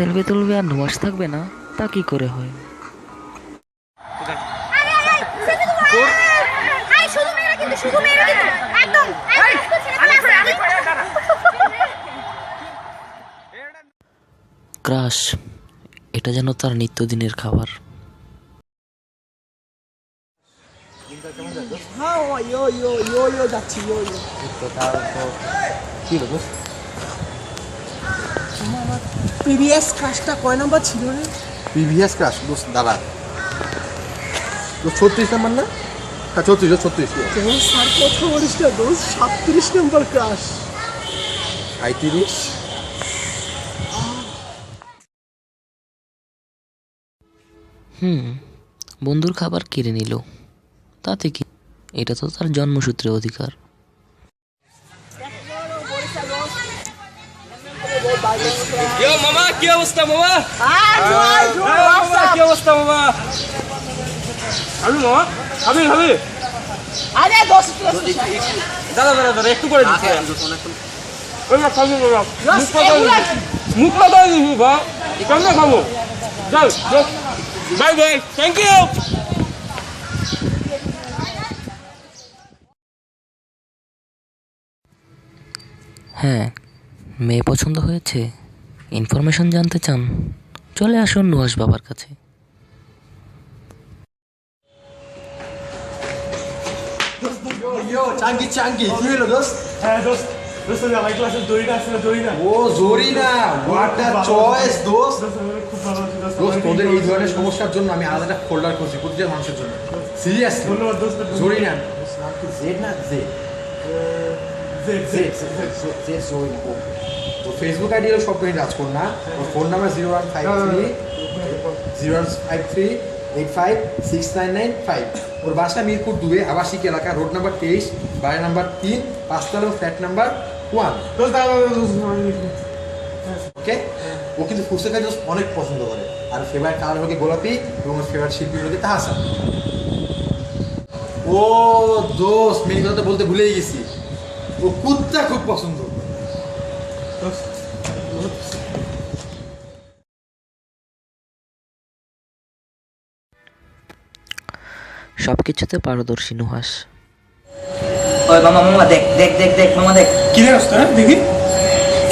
Selfie তুলবে আর নুয়াস থাকবে না তা কি করে হয়? আই শুধু মেয়েরা কিন্তু শুধু মেয়েরা কিন্তু। একদম ক্রাশ এটা যেন তার নিত্যদিনের খাবার। প্রিভিয়াস ক্লাসটা কয় নাম্বার ছিল রে? প্রিভিয়াস ক্লাস দোস্ত দাদা ছত্রিশ নাম্বার না? হ্যাঁ ছত্রিশ ছত্রিশ। স্যার কথা বলিস না দোষ সাতত্রিশ নাম্বার ক্লাস সাঁত্রিশ হুম বন্ধুর খাবার কেড়ে নিল। তাতে কি? এটা তো তার জন্মসূত্রে অধিকার। ইয়ো মামা কি অবস্থা মামা মামা কি অবস্থা মামা আমি মামা খাবি খাবি আরে দোষ দাদা দাদা দাদা একটু করে দিচ্ছি খাবি মামা মুখ পাতা দিবি বা কেমনে খাব যাও বাই বাই থ্যাংক ইউ হ্যাঁ। মেয়ে পছন্দ হয়েছে? ইনফরমেশন জানতে চান? চলে আসুন নুয়াস বাবার কাছে। কি হলো দোস্ত? হ্যাঁ দোস্ত। দোস্ত আমার ও জরিনা হোয়াট দ্য চয়েস দোস্ত। খুব ভালো আছে দোস্ত। দোস্ত তোদের এই ধরনের সমস্যার জন্য আমি আলাদা একটা ফোল্ডার করছি প্রতিটা মানুষের জন্য। সিরিয়াস ধন্যবাদ দোস্ত। জরিনা নাম কি জেড না জেড জেড তো ফেসবুক আইডি হলো না? ওর phone number zero one five three zero one five three eight five six nine nine five ওর বাসা মিরপুর দুয়ে আবাসিক এলাকা রোড নাম্বার তেইশ বাড়ি নাম্বার তিন পাঁচতলা ফ্ল্যাট নাম্বার ওয়ান। ওকে? ও কিন্তু ফুসেকা জোস অনেক পছন্দ করে। আর ফেভারিট কালার গিয়ে গোলাপি এবং ওর ফেভারিট শিল্পী গিয়ে তাহাসান। ও দোষ মেন কথা তো বলতে ভুলেই গেছি। ও কুত্তা খুব পছন্দ সব কিছুতে পারদর্শী নুহাস ওই মামা মামা দেখ দেখ দেখ দেখ মামা দেখ কি রে দেখি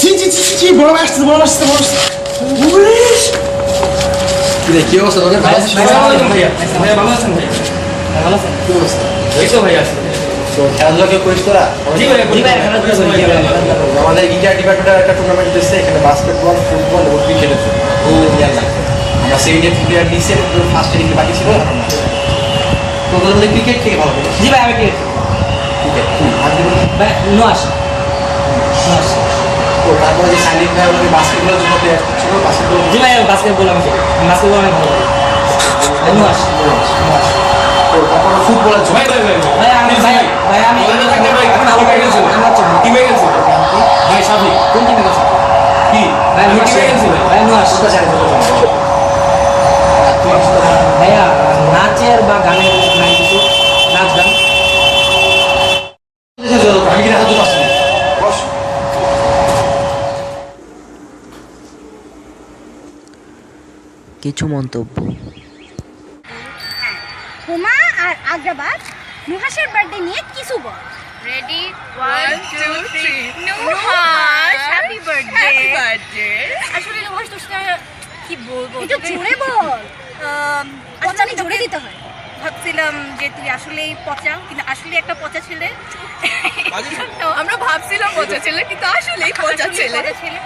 ছি ছি ছি, ছি বড় ভাই আসছে বড় ভাই আসছে বড় আসছে উইশ! কি রে কি অবস্থা তোদের ভালো আছিস? ভাইয়া ভাইয়া ভালো আছেন ভাইয়া ভালো আছেন কি অবস্থা এই তো ভাইয়া আসছে তো খেলাধুলা কেউ করিস তোরা। আমাদের ইন্ডিয়া ডিপার্টমেন্টের একটা টুর্নামেন্ট দিচ্ছে এখানে বাস্কেটবল ফুটবল এবং ইয়ার লাগছে আমরা সেকেন্ড ইয়ার প্লেয়ার নিচ্ছে ফার্স্ট ইয়ার বাকি ছিল। তো তোদের ক্রিকেট থেকে ভালো জি ভাই আমি ক্রিকেট আর কি বলবি? ভাই নো আস তো তারপরে যে সাইনিক ভাই আমাদের বাস্কেটবলের জন্য প্লেয়ার ছিল বাস্কেটবল জি ভাই বাস্কেটবল আমি বাস্কেটবল অনেক ভালো লাগে। নো আস তো তারপরে ফুটবলের জন্য ভাই ভাই ভাই ভাই আমি ভাই ভাই আমি ভালো থাকবে ভাই আমি ভালো টিমে গেছে আমার জন্য টিমে গেছে ভাই সাফি কোন টিমে গেছে কি? ভাই নো টিমে গেছে ভাই নো আস জানি ভাইয়া নাচের বা গানের নাই কিছু। নাচ গান। আমি কি রাখার জন্য কিছু মন্তব্য। আর আগ্রাবাদ নুহাসের বার্থডে নিয়ে কিছু বল। Ready one two three Nuhas happy birthday happy birthday আসলে নুহাস তো সেটা কি বলব? একটু জোরে বল। পচানি জোরে দিতে হয়। ভাবছিলাম যে তুই আসলেই পচা কিন্তু আসলে একটা পচা ছেলে। আমরা ভাবছিলাম পচা ছেলে কিন্তু আসলেই পচা ছেলে। ছেলে।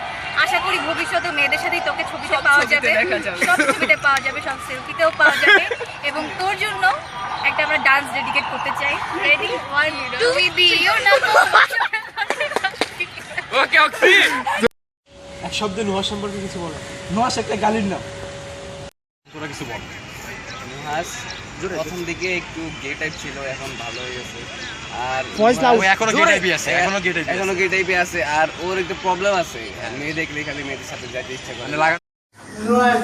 আশা করি ভবিষ্যতে মেয়েদের সাথেই তোকে ছবিতে পাওয়া যাবে। সব ছবিতে পাওয়া যাবে সব সেলফিতেও পাওয়া যাবে। এবং তোর জন্য একটা আমরা ডান্স ডেডিকেট করতে চাই। রেডি ওয়ান টু দিও না ওকে অক্সি এক শব্দে নুহার সম্পর্কে কিছু বলো। নোয়াস একটা গালির নাম। তোরা কিছু বল। নুহাস প্রথম দিকে একটু গে টাইপ ছিল এখন ভালো হয়ে গেছে আর এখনও gay type আছে, এখনও gay type এখনও গে টাইপে আছে আর ওর একটা প্রবলেম আছে। মেয়ে দেখলে খালি মেয়েদের সাথে যাইতে ইচ্ছা করে।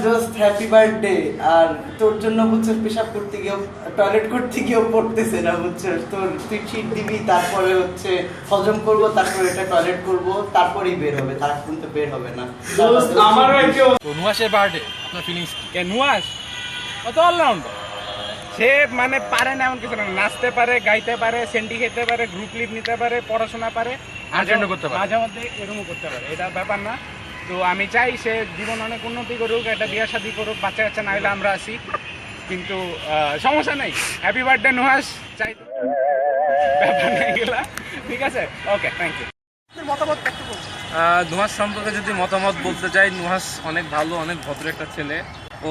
জাস্ট হ্যাপি বার্থডে আর তোর জন্য বুঝছিস পেশাব করতে গিয়েও টয়লেট করতে গিয়েও পড়তেছে না বুঝছিস তোর তুই ছিট দিবি তারপরে হচ্ছে হজম করব তারপরে এটা টয়লেট করব তারপরেই বের হবে তার কিন্তু বের হবে না। আমারও তো নুহাসের বার্থডে আপনার ফিলিংস কি? কে নুহাস অলরাউন্ডার সে মানে পারে না এমন কিছু না। নাচতে পারে গাইতে পারে সেন্টি খেতে পারে গ্রুপ লিভ নিতে পারে পড়াশোনা পারে। আর্জেন্ট করতে পারে। মাঝে মধ্যে এরকমও করতে পারে। এটা ব্যাপার না। তো আমি চাই সে জীবন অনেক উন্নতি করুক একটা বিয়ে শাদি করুক বাচ্চা কাচ্চা না হলে আমরা আসি। কিন্তু সমস্যা নেই। হ্যাপি বার্থডে নুহাস চাই ব্যাপার নেই এগুলা। ঠিক আছে? ওকে থ্যাংক ইউ নুহাস সম্পর্কে যদি মতামত বলতে চাই নুহাস অনেক ভালো অনেক ভদ্র একটা ছেলে। ও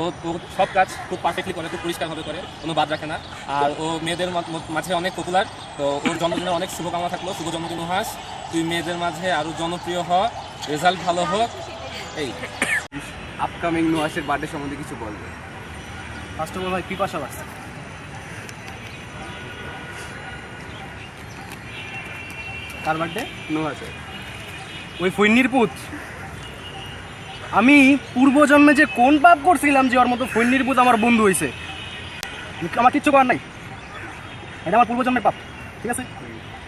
সব কাজ খুব পারফেক্টলি করে খুব পরিষ্কারভাবে করে কোনো বাদ রাখে না। আর ও মেয়েদের মাঝে অনেক পপুলার তো ওর জন্মদিনের অনেক শুভকামনা থাকল। শুভ জন্মদিন নুহাস তুই মেয়েদের মাঝে আরও জনপ্রিয় হ রেজাল্ট ভালো হোক এই আপকামিং নুহাসের বার্থডে সম্বন্ধে কিছু বলবে ফার্স্ট অফ অল ভাই পিপাসা লাগছে কার বার্থডে নুহাসের ওই ফৈন্নির পুত। আমি পূর্বজন্মে যে কোন পাপ করছিলাম যে ওর মতো ফৈন্নির পুত আমার বন্ধু হয়েছে আমার কিচ্ছু করার নাই। এটা আমার পূর্বজন্মের পাপ ঠিক আছে?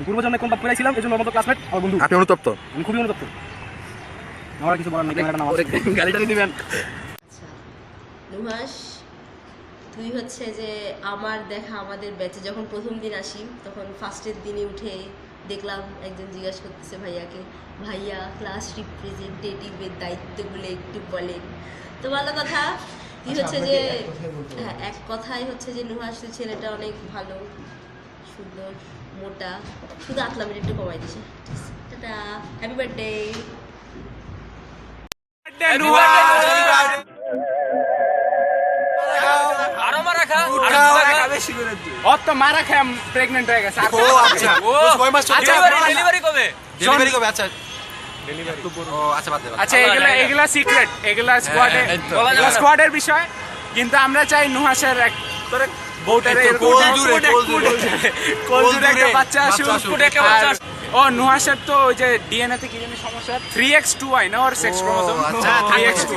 পূর্বজন্মে কোন পাপ করেছিলাম এই জন্য ওর মতো ক্লাসমেট আমার বন্ধু। আপনি অনুতপ্ত? আমি খুবই অনুতপ্ত। আমার কিছু বলার নেই গাড়িটা দিবেন। নুহাস তুই হচ্ছে যে আমার দেখা আমাদের ব্যাচে যখন প্রথম দিন আসি তখন ফার্স্টের দিনে উঠে দেখলাম একজন জিজ্ঞাসা করতেছে ভাইয়াকে ভাইয়া ক্লাস রিপ্রেজেন্টেটিভের দায়িত্বগুলো একটু বলেন। তো ভালো কথা। তুই হচ্ছে যে হ্যাঁ এক কথাই হচ্ছে যে নুহাস ছেলেটা অনেক ভালো সুন্দর মোটা। শুধু আকলামের একটু কমাই দিছে। টাটা হ্যাপি বার্থডে ওর মারা খায় প্রেগনেন্ট হয়ে গেছে। ও আচ্ছা। আচ্ছা ডেলিভারি কবে? ডেলিভারি কবে? আচ্ছা। আচ্ছা এগুলা এগুলা সিক্রেট এগুলা স্কোয়াডে স্কোয়াডের বিষয়। কিন্তু আমরা চাই নুহাসের এক ও নুহাসের তো ওই যে ডিএনএ তে কি জানি সমস্যা? থ্রি এক্স টু আই না ওর sex chromosome three X two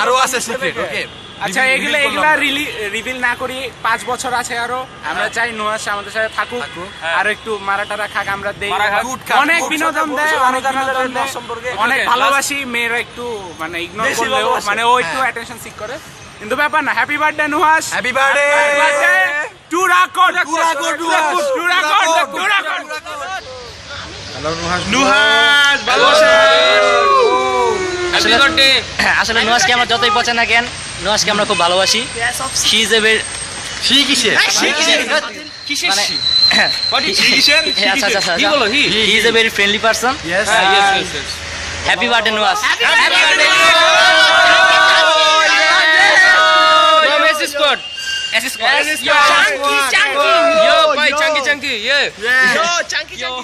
আরও আছে সিক্রেট ওকে আচ্ছা এগুলা এগুলা রিভিল না করি পাঁচ বছর আছে আরও। আমরা চাই নুহাস আমাদের সাথে থাকুক। আর একটু মারা টারা খাক আমরা দেই অনেক বিনোদন দেয় অনেক বিনোদন দেয় অনেক ভালোবাসি মেয়েরা একটু মানে ইগনোর করলেও মানে ও একটু অ্যাটেনশন সিক করে। কিন্তু ব্যাপার না happy birthday Nuhash. Happy birthday to রাকর্ড to রাকর্ড to রাকর্ড to রাকর্ড নুহাস। ভালোবাসা। আসলে আসলে নুয়াজকে আমার যতই পচে না কেন নুয়াজকে আমরা খুব ভালোবাসি। শি ইজ এ শি কিসে মানে he is a very friendly person yes happy birthday Nuaz Squad. SS squad. Yo, boy, chunky, chunky, yeah. Yeah. Chunky chunky